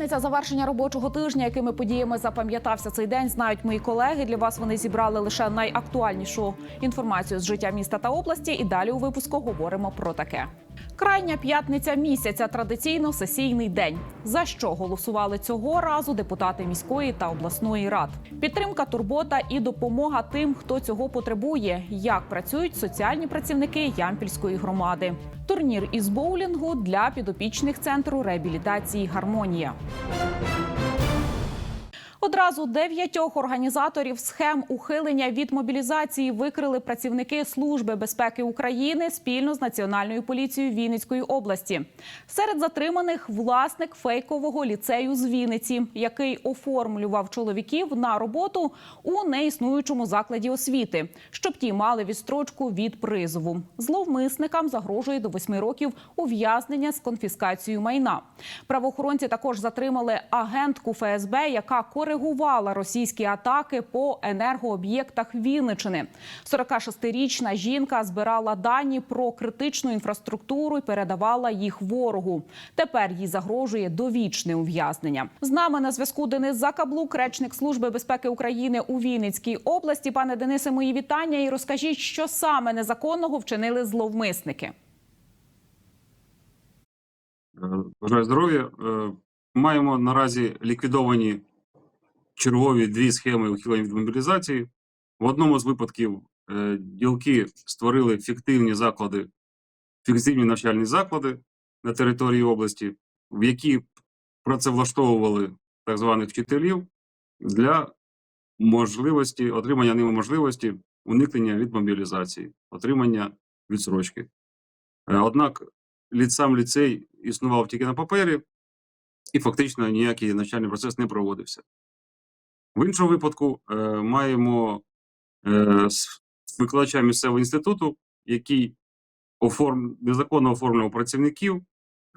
П'ятниця завершення робочого тижня. Якими подіями запам'ятався цей день, знають мої колеги. Для вас вони зібрали лише найактуальнішу інформацію з життя міста та області. І далі у випуску говоримо про таке. Крайня п'ятниця місяця традиційно сесійний день. За що голосували цього разу депутати міської та обласної рад? Підтримка, турбота і допомога тим, хто цього потребує. Як працюють соціальні працівники Ямпільської громади? Турнір із боулінгу для підопічних центру реабілітації Гармонія. Música Одразу дев'ятьох організаторів схем ухилення від мобілізації викрили працівники Служби безпеки України спільно з Національною поліцією Вінницької області. Серед затриманих власник фейкового ліцею з Вінниці, який оформлював чоловіків на роботу у неіснуючому закладі освіти, щоб ті мали відстрочку від призову. Зловмисникам загрожує до восьми років ув'язнення з конфіскацією майна. Правоохоронці також затримали агентку ФСБ, яка коригувала російські атаки по енергооб'єктах Вінничини. 46-річна жінка збирала дані про критичну інфраструктуру і передавала їх ворогу. Тепер їй загрожує довічне ув'язнення. З нами на зв'язку Денис Закаблук, речник служби безпеки України у Вінницькій області. Пане Денисе, мої вітання і розкажіть, що саме незаконного вчинили зловмисники. Е, Бажаю здоров'я. Е, Маємо наразі ліквідовані чергові дві схеми ухилення від мобілізації. В одному з випадків е, ділки створили фіктивні заклади, фіктивні навчальні заклади на території області, в які працевлаштовували так званих вчителів для можливості отримання ними можливості уникнення від мобілізації, отримання відсрочки. Е, Однак сам ліцей існував тільки на папері, і фактично ніякий навчальний процес не проводився. В іншому випадку е, маємо е, викладача місцевого інституту, який оформ... незаконно оформлював працівників,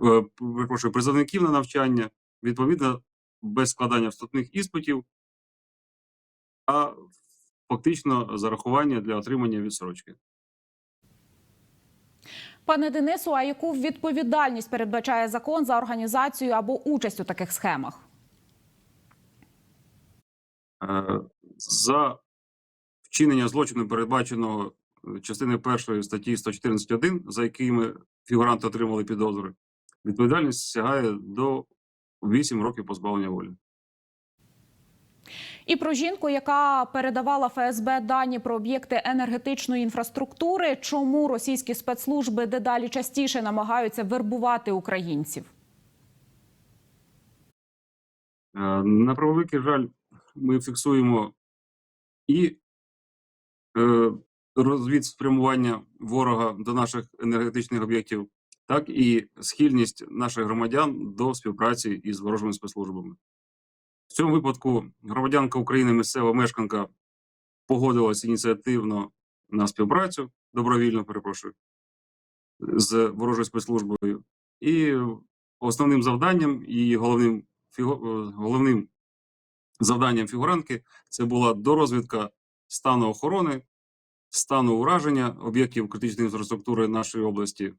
е, призовників на навчання, відповідно, без складання вступних іспитів, а фактично зарахування для отримання відсрочки. Пане Денису, а яку відповідальність передбачає закон за організацію або участь у таких схемах? Е, За вчинення злочину, передбаченого е, частиною першої статті 114.1, за якими фігуранти отримали підозри, відповідальність сягає до 8 років позбавлення волі. І про жінку, яка передавала ФСБ дані про об'єкти енергетичної інфраструктури, чому російські спецслужби дедалі частіше намагаються вербувати українців? Е, На превеликий жаль, ми фіксуємо і е, розвід спрямування ворога до наших енергетичних об'єктів, так і схильність наших громадян до співпраці із ворожими спецслужбами. В цьому випадку громадянка України, місцева мешканка, погодилась ініціативно на співпрацю, добровільно перепрошую, з ворожою спецслужбою. І основним завданням і головним, е, головним завданням фігурантки це була дорозвідка стану охорони, стану ураження об'єктів критичної інфраструктури нашої області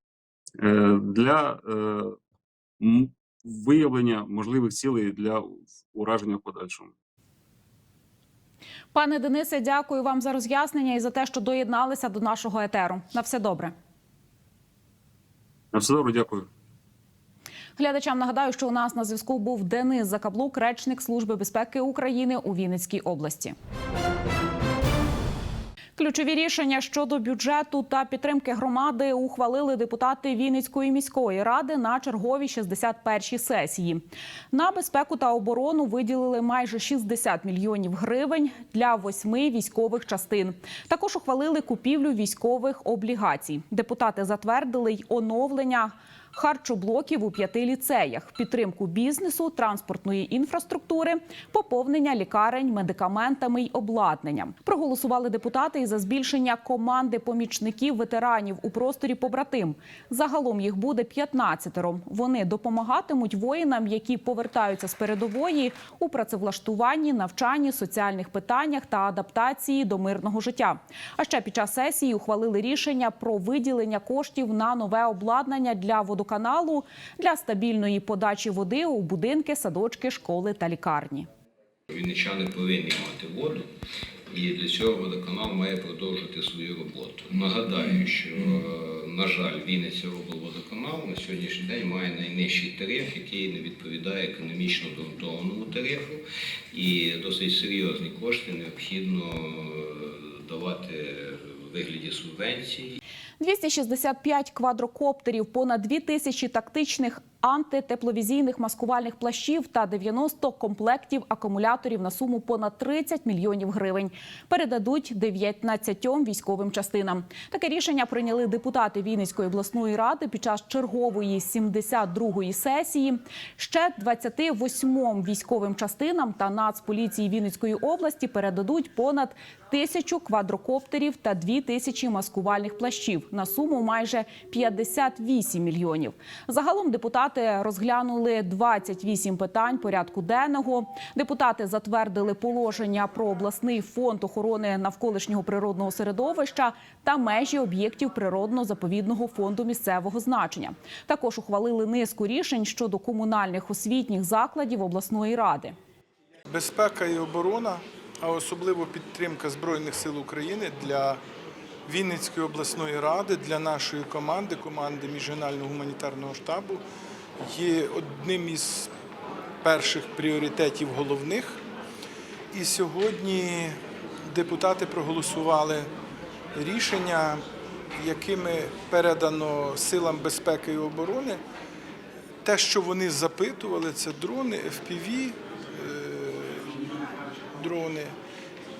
е, для е, виявлення можливих цілей для ураження в подальшому. Пане Денисе, дякую вам за роз'яснення і за те, що доєдналися до нашого етеру. На все добре. На все добре, дякую. Глядачам нагадаю, що у нас на зв'язку був Денис Закаблук, речник Служби безпеки України у Вінницькій області. Ключові рішення щодо бюджету та підтримки громади ухвалили депутати Вінницької міської ради на черговій 61-й сесії. На безпеку та оборону виділили майже 60 мільйонів гривень для восьми військових частин. Також ухвалили купівлю військових облігацій. Депутати затвердили й оновлення харчоблоків у п'яти ліцеях, підтримку бізнесу, транспортної інфраструктури, поповнення лікарень медикаментами й обладнанням. Проголосували депутати і за збільшення команди помічників ветеранів у просторі побратим. Загалом їх буде 15 Вони допомагатимуть воїнам, які повертаються з передової у працевлаштуванні, навчанні, соціальних питаннях та адаптації до мирного життя. А ще під час сесії ухвалили рішення про виділення коштів на нове обладнання для водоканалу водоканалу для стабільної подачі води у будинки, садочки, школи та лікарні. Вінничани повинні мати воду, і для цього водоканал має продовжити свою роботу. Нагадаю, що, е, на жаль, Вінниця облводоканал на сьогоднішній день має найнижчий тариф, який не відповідає економічно обґрунтованому тарифу, і досить серйозні кошти необхідно е, давати вигляді субвенцій. 265 квадрокоптерів, понад 2 тисячі тактичних антитепловізійних маскувальних плащів та 90 комплектів акумуляторів на суму понад 30 мільйонів гривень передадуть 19 військовим частинам. Таке рішення прийняли депутати Вінницької обласної ради під час чергової 72-ї сесії. Ще 28 військовим частинам та Нацполіції Вінницької області передадуть понад тисячу квадрокоптерів та дві тисячі маскувальних плащів на суму майже 58 мільйонів. Загалом депутати розглянули 28 питань порядку денного. Депутати затвердили положення про обласний фонд охорони навколишнього природного середовища та межі об'єктів природно-заповідного фонду місцевого значення. Також ухвалили низку рішень щодо комунальних освітніх закладів обласної ради. Безпека і оборона, а особливо підтримка Збройних сил України для Вінницької обласної ради, для нашої команди, команди міжрегіонального гуманітарного штабу, є одним із перших пріоритетів головних. І сьогодні депутати проголосували рішення, якими передано силам безпеки і оборони те, що вони запитували, це дрони, FPV, дрони,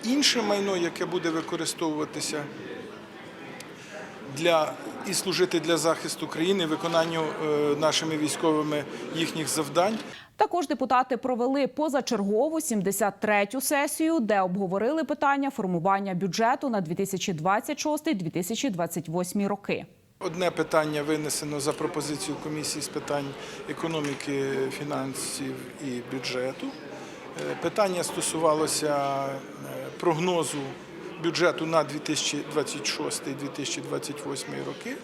інше майно, яке буде використовуватися для і служити для захисту країни, виконанню е, нашими військовими їхніх завдань. Також депутати провели позачергову 73-ю сесію, де обговорили питання формування бюджету на 2026-2028 роки. Одне питання винесено за пропозицією комісії з питань економіки, фінансів і бюджету. Е, Питання стосувалося е, прогнозу бюджету на 2026-2028 роки. Е,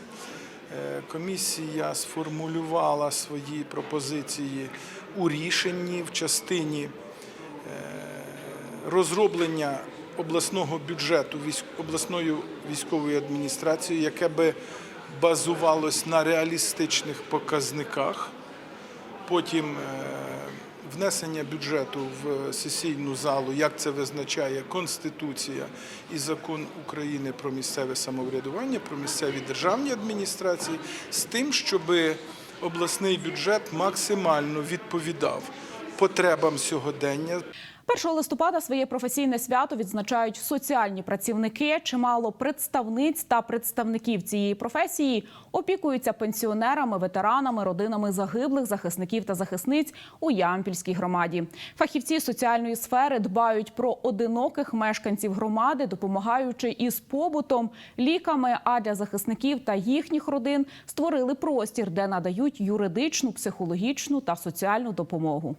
Комісія сформулювала свої пропозиції у рішенні в частині розроблення обласного бюджету обласною військовою адміністрацією, яке би базувалось на реалістичних показниках. Потім е, внесення бюджету в сесійну залу, як це визначає Конституція і закон України про місцеве самоврядування, про місцеві державні адміністрації, з тим, щоб обласний бюджет максимально відповідав потребам сьогодення. 1 листопада своє професійне свято відзначають соціальні працівники. Чимало представниць та представників цієї професії опікуються пенсіонерами, ветеранами, родинами загиблих захисників та захисниць у Ямпільській громаді. Фахівці соціальної сфери дбають про одиноких мешканців громади, допомагаючи із побутом, ліками. А для захисників та їхніх родин створили простір, де надають юридичну, психологічну та соціальну допомогу.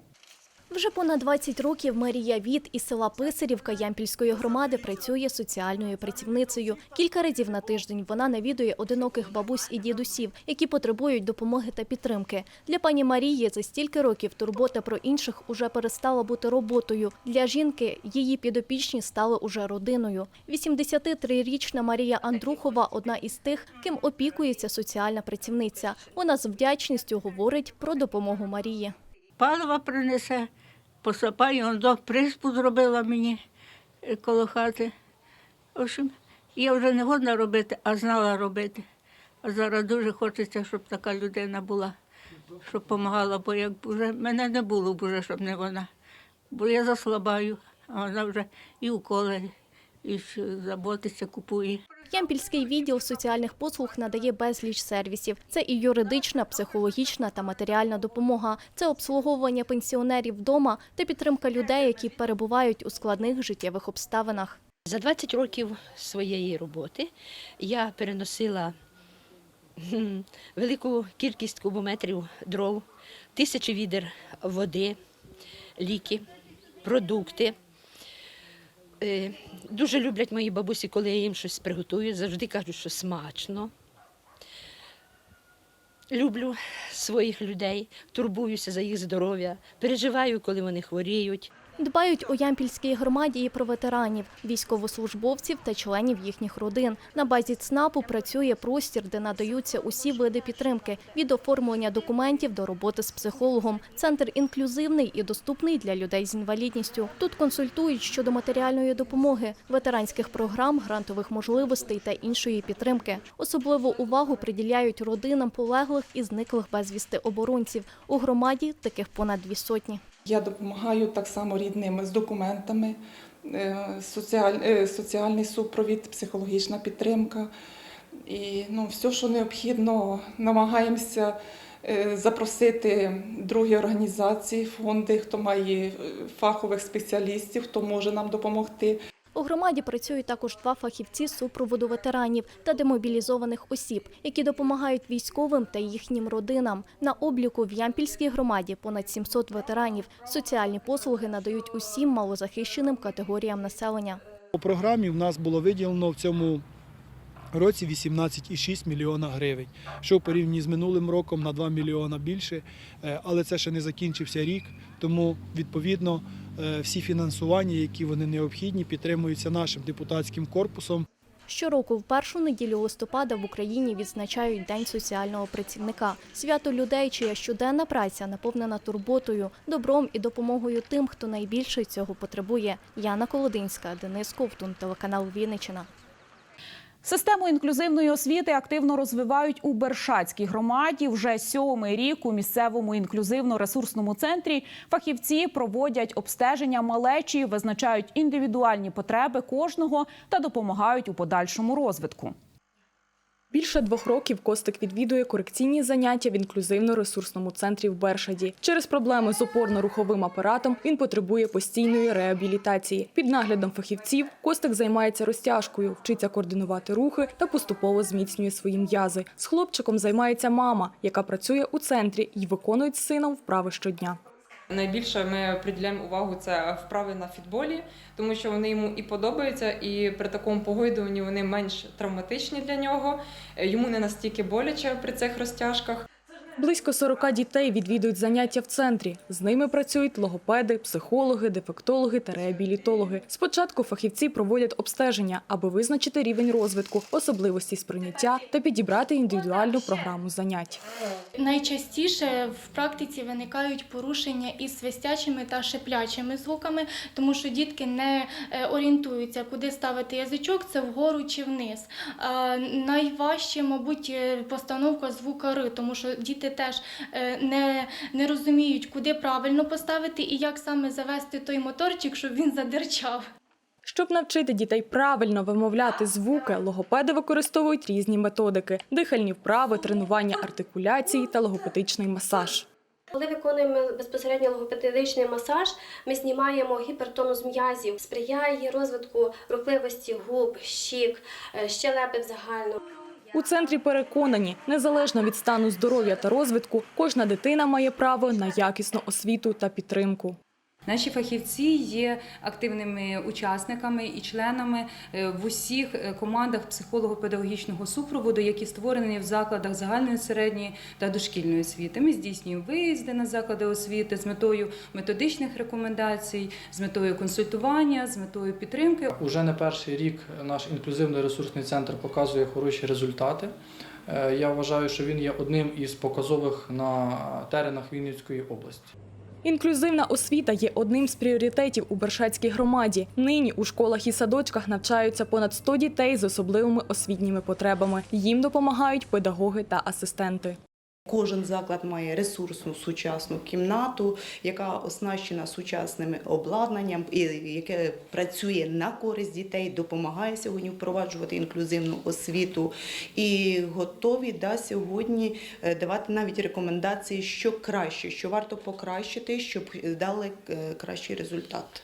Вже понад 20 років Марія Віт із села Писарівка Ямпільської громади працює соціальною працівницею. Кілька разів на тиждень вона навідує одиноких бабусь і дідусів, які потребують допомоги та підтримки. Для пані Марії за стільки років турбота про інших уже перестала бути роботою. Для жінки її підопічні стали уже родиною. 83-річна Марія Андрухова одна із тих, ким опікується соціальна працівниця. Вона з вдячністю говорить про допомогу Марії. палива принесе, посипаю, он до приспу зробила мені е, коло хати. В общем, я вже не годна робити, а знала робити. А зараз дуже хочеться, щоб така людина була, щоб допомагала, бо як вже мене не було б уже, щоб не вона. Бо я заслабаю, а вона вже і уколи, і заботиться, купує. Ямпільський відділ соціальних послуг надає безліч сервісів. Це і юридична, психологічна та матеріальна допомога. Це обслуговування пенсіонерів вдома та підтримка людей, які перебувають у складних життєвих обставинах. За 20 років своєї роботи я переносила велику кількість кубометрів дров, тисячі відер води, ліки, продукти. Е, Дуже люблять мої бабусі, коли я їм щось приготую, завжди кажуть, що смачно. люблю своїх людей, турбуюся за їх здоров'я, переживаю, коли вони хворіють. Дбають у Ямпільській громаді і про ветеранів, військовослужбовців та членів їхніх родин. На базі ЦНАПу працює простір, де надаються усі види підтримки – від оформлення документів до роботи з психологом. Центр інклюзивний і доступний для людей з інвалідністю. Тут консультують щодо матеріальної допомоги, ветеранських програм, грантових можливостей та іншої підтримки. Особливу увагу приділяють родинам полеглих і зниклих безвісти оборонців. У громаді таких понад дві сотні. Я допомагаю так само рідним з документами, е, е, соціальний супровід, психологічна підтримка. І ну, все, що необхідно, намагаємося е, запросити другі організації, фонди, хто має фахових спеціалістів, хто може нам допомогти. У громаді працюють також два фахівці супроводу ветеранів та демобілізованих осіб, які допомагають військовим та їхнім родинам. На обліку в Ямпільській громаді понад 700 ветеранів. Соціальні послуги надають усім малозахищеним категоріям населення. По програмі в нас було виділено в цьому році 18,6 мільйона гривень, що в порівнянні з минулим роком на 2 мільйона більше, Е, але це ще не закінчився рік, тому відповідно всі фінансування, які вони необхідні, підтримуються нашим депутатським корпусом. Щороку в першу неділю листопада в Україні відзначають День соціального працівника. Свято людей, чия щоденна праця наповнена турботою, добром і допомогою тим, хто найбільше цього потребує. Яна Колодинська, Денис Ковтун, телеканал Вінниччина. Систему інклюзивної освіти активно розвивають у Бершацькій громаді. Вже сьомий рік у місцевому інклюзивно-ресурсному центрі фахівці проводять обстеження малечі, визначають індивідуальні потреби кожного та допомагають у подальшому розвитку. Більше двох років Костик відвідує корекційні заняття в інклюзивно-ресурсному центрі в Бершаді. Через проблеми з опорно-руховим апаратом він потребує постійної реабілітації. Під наглядом фахівців Костик займається розтяжкою, вчиться координувати рухи та поступово зміцнює свої м'язи. З хлопчиком займається мама, яка працює у центрі і виконують з сином вправи щодня. Найбільше ми приділяємо увагу це вправи на фітболі, тому що вони йому і подобаються, і при такому погойдуванні вони менш травматичні для нього. Йому не настільки боляче при цих розтяжках. Близько 40 дітей відвідують заняття в центрі. З ними працюють логопеди, психологи, дефектологи та реабілітологи. Спочатку фахівці проводять обстеження, аби визначити рівень розвитку, особливості сприйняття та підібрати індивідуальну програму занять. Найчастіше в практиці виникають порушення із свистячими та шиплячими звуками, тому що дітки не е, орієнтуються, куди ставити язичок, це вгору чи вниз. Найважче, мабуть, е, постановка звука ри, тому що діти теж е, не, не розуміють, куди правильно поставити і як саме завести той моторчик, щоб він задерчав. Щоб навчити дітей правильно вимовляти звуки, логопеди використовують різні методики: дихальні вправи, тренування артикуляції та логопедичний масаж. Коли виконуємо безпосередньо логопедичний масаж, ми знімаємо гіпертонус м'язів, сприяє розвитку рухливості губ, щік, е, щелепи в загальному. У центрі переконані, незалежно від стану здоров'я та розвитку, кожна дитина має право на якісну освіту та підтримку. Наші фахівці є активними учасниками і членами е, в усіх е, командах психолого-педагогічного супроводу, які створені в закладах загальної середньої та дошкільної освіти. Ми здійснюємо виїзди на заклади освіти з метою методичних рекомендацій, з метою консультування, з метою підтримки. Уже не перший рік наш інклюзивний ресурсний центр показує хороші результати. Е, Я вважаю, що він є одним із показових на теренах Вінницької області. Інклюзивна освіта є одним з пріоритетів у Бершацькій громаді. Нині у школах і садочках навчаються понад 100 дітей з особливими освітніми потребами. Їм допомагають педагоги та асистенти. Кожен заклад має ресурсну сучасну кімнату, яка оснащена сучасним обладнанням і яке працює на користь дітей, допомагає сьогодні впроваджувати інклюзивну освіту і готові да, сьогодні е, давати навіть рекомендації, що краще, що варто покращити, щоб дали е, кращий результат.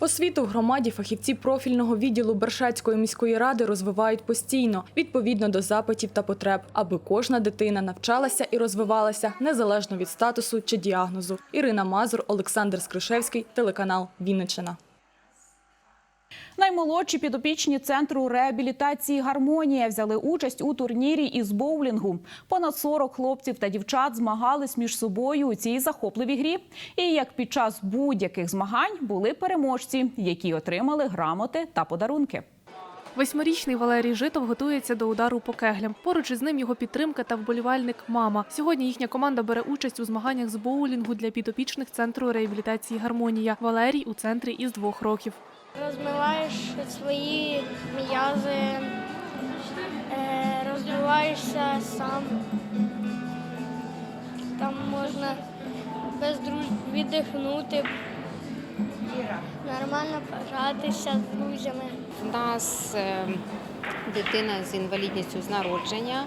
Освіту в громаді фахівці профільного відділу Бершацької міської ради розвивають постійно, відповідно до запитів та потреб, аби кожна дитина навчалася і розвивалася незалежно від статусу чи діагнозу. Ірина Мазур, Олександр Скришевський, телеканал Вінниччина. Наймолодші підопічні центру реабілітації Гармонія взяли участь у турнірі із боулінгу. Понад 40 хлопців та дівчат змагались між собою у цій захопливій грі. І як під час будь-яких змагань були переможці, які отримали грамоти та подарунки. Восьмирічний Валерій Житов готується до удару по кеглям. Поруч із ним його підтримка та вболівальник мама. Сьогодні їхня команда бере участь у змаганнях з боулінгу для підопічних центру реабілітації Гармонія. Валерій у центрі із двох років. Розмиваєш свої м'язи, е, розвиваєшся сам. Там можна без друз... віддихнути, нормально погратися з друзями. У нас е, дитина з інвалідністю з народження.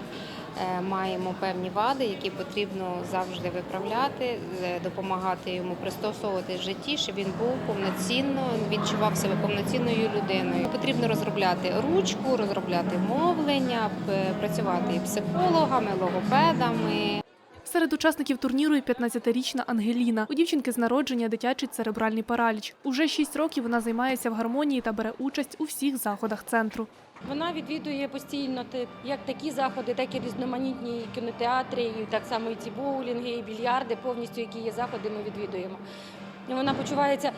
Е, Маємо певні вади, які потрібно завжди виправляти, е, допомагати йому пристосовувати житті, щоб він був повноцінно, відчував себе повноцінною людиною. Потрібно розробляти ручку, розробляти мовлення, працювати і психологами, логопедами. Серед учасників турніру і 15-річна Ангеліна. У дівчинки з народження дитячий церебральний параліч. Уже 6 років вона займається в гармонії та бере участь у всіх заходах центру. Вона відвідує постійно як такі заходи, так і різноманітні кінотеатри, і так само і ці боулінги, і більярди, повністю які є заходи, ми відвідуємо. Вона почувається е,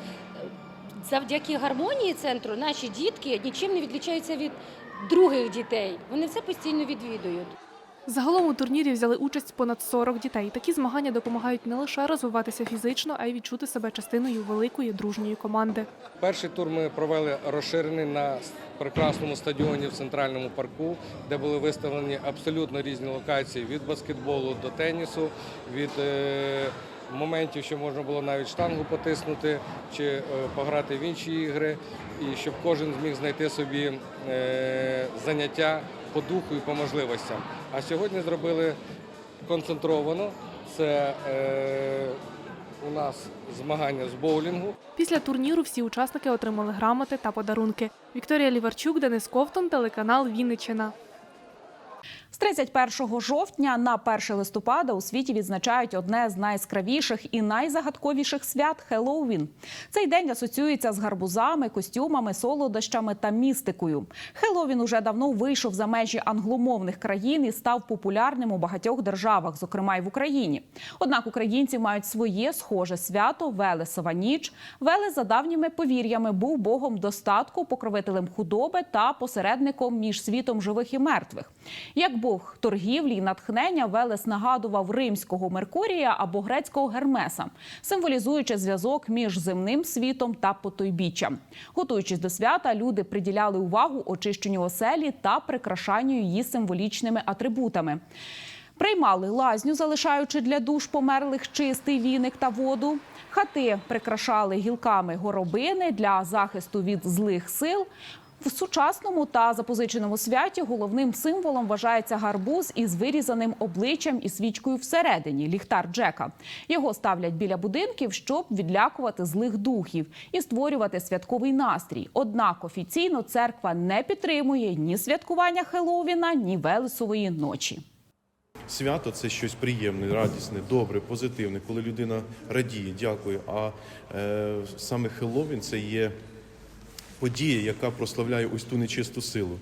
завдяки гармонії центру. Наші дітки нічим не відлічаються від других дітей. Вони все постійно відвідують. Загалом у турнірі взяли участь понад 40 дітей. Такі змагання допомагають не лише розвиватися фізично, а й відчути себе частиною великої дружньої команди. Перший тур ми провели розширений на прекрасному стадіоні в центральному парку, де були виставлені абсолютно різні локації від баскетболу до тенісу, від е, моментів, що можна було навіть штангу потиснути чи е, пограти в інші ігри, і щоб кожен зміг знайти собі е, заняття по духу і по можливостям. А сьогодні зробили концентровано. Це е, у нас змагання з боулінгу. Після турніру всі учасники отримали грамоти та подарунки. Вікторія Ліварчук, Денис Ковтун, телеканал Вінниччина. З 31 жовтня на 1 листопада у світі відзначають одне з найяскравіших і найзагадковіших свят Хеллоуін. Цей день асоціюється з гарбузами, костюмами, солодощами та містикою. Хеллоуін уже давно вийшов за межі англомовних країн і став популярним у багатьох державах, зокрема й в Україні. Однак українці мають своє схоже свято Велесова ніч. Велес за давніми повір'ями був богом достатку, покровителем худоби та посередником між світом живих і мертвих. Як бог торгівлі і натхнення Велес нагадував римського Меркурія або грецького Гермеса, символізуючи зв'язок між земним світом та потойбіччям. Готуючись до свята, люди приділяли увагу очищенню оселі та прикрашанню її символічними атрибутами. Приймали лазню, залишаючи для душ померлих чистий віник та воду. Хати прикрашали гілками горобини для захисту від злих сил. В сучасному та запозиченому святі головним символом вважається гарбуз із вирізаним обличчям і свічкою всередині ліхтар Джека. Його ставлять біля будинків, щоб відлякувати злих духів і створювати святковий настрій. Однак офіційно церква не підтримує ні святкування Хеллоуіна, ні Велесової ночі. Свято це щось приємне, радісне, добре, позитивне, коли людина радіє, дякує. А е, саме Хеллоуін це є подія, яка прославляє ось ту нечисту силу.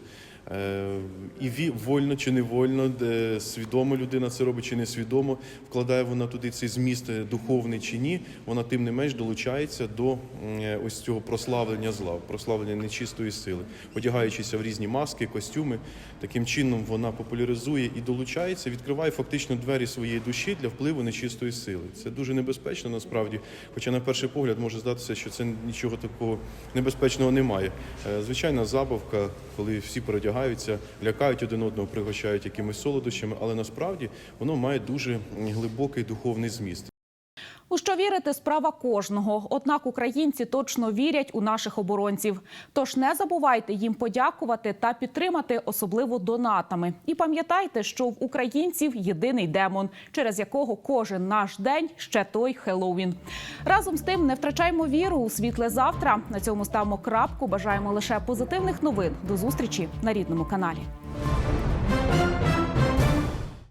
Е, і вольно чи не вольно, де свідомо людина це робить чи несвідомо, вкладає вона туди цей зміст е, духовний чи ні, вона тим не менш долучається до е, ось цього прославлення зла, прославлення нечистої сили, одягаючися в різні маски, костюми. Таким чином вона популяризує і долучається, відкриває фактично двері своєї душі для впливу нечистої сили. Це дуже небезпечно насправді. Хоча на перший погляд може здатися, що це нічого такого небезпечного немає. Звичайна забавка, коли всі передягаються, лякають один одного, пригощають якимись солодощами, але насправді воно має дуже глибокий духовний зміст. У що вірити справа кожного. Однак українці точно вірять у наших оборонців. Тож не забувайте їм подякувати та підтримати, особливо донатами. І пам'ятайте, що в українців єдиний демон, через якого кожен наш день ще той Хеллоуін. Разом з тим не втрачаймо віру у світле завтра. На цьому ставимо крапку. Бажаємо лише позитивних новин. До зустрічі на рідному каналі.